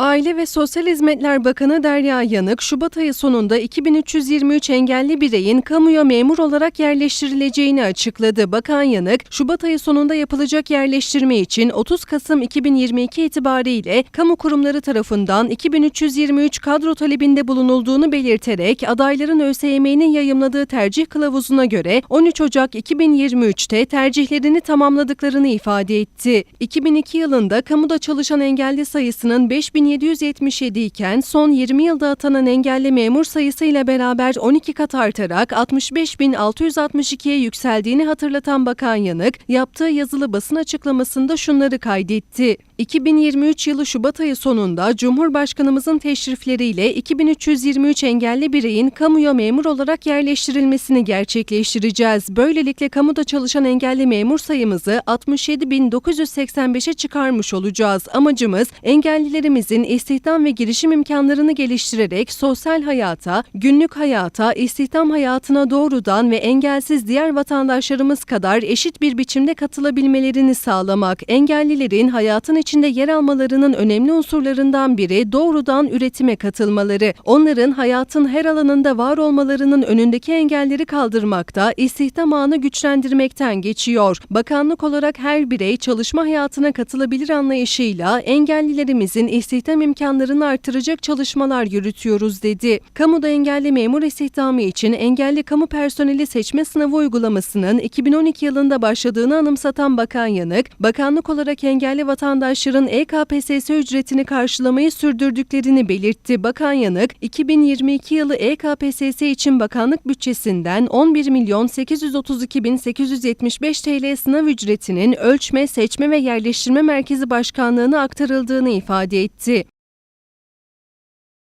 Aile ve Sosyal Hizmetler Bakanı Derya Yanık, Şubat ayı sonunda 2323 engelli bireyin kamuya memur olarak yerleştirileceğini açıkladı. Bakan Yanık, Şubat ayı sonunda yapılacak yerleştirme için 30 Kasım 2022 itibariyle kamu kurumları tarafından 2323 kadro talebinde bulunulduğunu belirterek adayların ÖSYM'nin yayımladığı tercih kılavuzuna göre 13 Ocak 2023'te tercihlerini tamamladıklarını ifade etti. 2002 yılında kamuda çalışan engelli sayısının 5777 iken son 20 yılda atanan engelli memur sayısıyla beraber 12 kat artarak 65.662'ye yükseldiğini hatırlatan Bakan Yanık, yaptığı yazılı basın açıklamasında şunları kaydetti. 2023 yılı Şubat ayı sonunda Cumhurbaşkanımızın teşrifleriyle 2323 engelli bireyin kamuya memur olarak yerleştirilmesini gerçekleştireceğiz. Böylelikle kamuda çalışan engelli memur sayımızı 67.985'e çıkarmış olacağız. Amacımız engellilerimizin istihdam ve girişim imkanlarını geliştirerek sosyal hayata, günlük hayata, istihdam hayatına doğrudan ve engelsiz diğer vatandaşlarımız kadar eşit bir biçimde katılabilmelerini sağlamak. Engellilerin hayatın içinde yer almalarının önemli unsurlarından biri doğrudan üretime katılmaları. Onların hayatın her alanında var olmalarının önündeki engelleri kaldırmakta, istihdam ağını güçlendirmekten geçiyor. Bakanlık olarak her birey çalışma hayatına katılabilir anlayışıyla engellilerimizin istihdam imkanlarını artıracak çalışmalar yürütüyoruz dedi. Kamuda engelli memur istihdamı için engelli kamu personeli seçme sınavı uygulamasının 2012 yılında başladığını anımsatan Bakan Yanık, bakanlık olarak engelli vatandaşların EKPSS ücretini karşılamayı sürdürdüklerini belirtti. Bakan Yanık, 2022 yılı EKPSS için bakanlık bütçesinden 11 milyon 832 bin 875 TL sınav ücretinin ölçme, seçme ve yerleştirme merkezi başkanlığına aktarıldığını ifade etti.